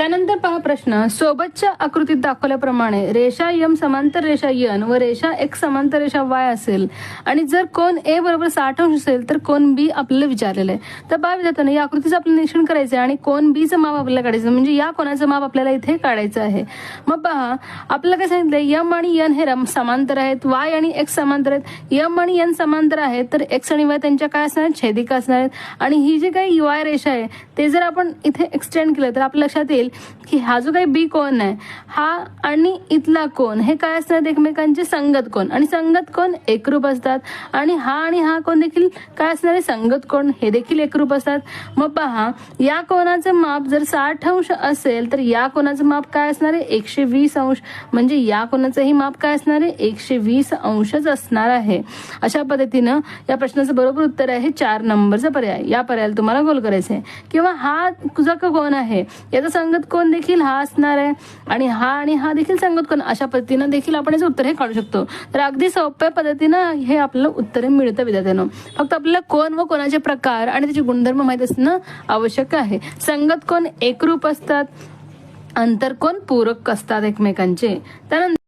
त्यानंतर पहा प्रश्न. सोबतच्या आकृतीत दाखवल्याप्रमाणे रेषा यम समांतर रेषा यन व रेषा एक समांतर रेषा वाय असेल. आणि जर कोण ए बरोबर साठ अंश असेल तर कोण बी आपल्याला विचारलेलं आहे. तर पहा विचारताना या आकृतीचं आपलं निरीक्षण करायचं आहे आणि कोण बीचं माप आपल्याला काढायचं म्हणजे या कोणाचं माप आपल्याला इथे काढायचं आहे. मग पहा आपल्याला काय सांगितलंय? यम आणि यन हे रम- समांतर आहेत. वाय आणि एक्स समांतर आहेत. यम आणि यन समांतर आहेत तर एक्स आणि वाय त्यांच्या काय असणार छेदिका असणार आहेत. आणि ही जी काही युआय रेषा आहे ते जर आपण इथे एक्सटेंड केलं तर आपल्या लक्षात येईल की हा जो काही बी कोण आहे हा आणि इथला कोण हे काय असणार एकमेकांचे संगत कोण? आणि संगत कोण? एकरूप असतात. आणि हा आणि हा कोण देखील काय असणार आहे? संगत कोण? हे देखील एकरूप असतात. मग पहा या कोणाचं माप जर साठ अंश असेल तर या कोणाचं माप काय असणार आहे? एकशे वीस अंश. म्हणजे या कोणाचंही माप काय असणार आहे? एकशे वीस अंशच असणार आहे. अशा पद्धतीनं या प्रश्नाचं बरोबर उत्तर आहे चार नंबरचा पर्याय. या पर्यायाला तुम्हाला गोल करायचं आहे किंवा हा तुझा का कोण आहे? याचा संगत कोण देखील हा असणार आहे. आणि हा आणि हा देखील संगत कोण अशा पद्धतीनं देखील आपण याचं उत्तर हे काढू शकतो. तर अगदी सोप्या पद्धतीनं हे आपल्याला उत्तर मिळतं विद्यार्थ्यांना. फक्त आपल्याला कोण व कोणाचे प्रकार आणि त्याचे गुणधर्म माहीत असणं आवश्यक आहे. संगत कोण एकरूप असतात अंतर कोण पूरक असतात एकमेकांचे. त्यानंतर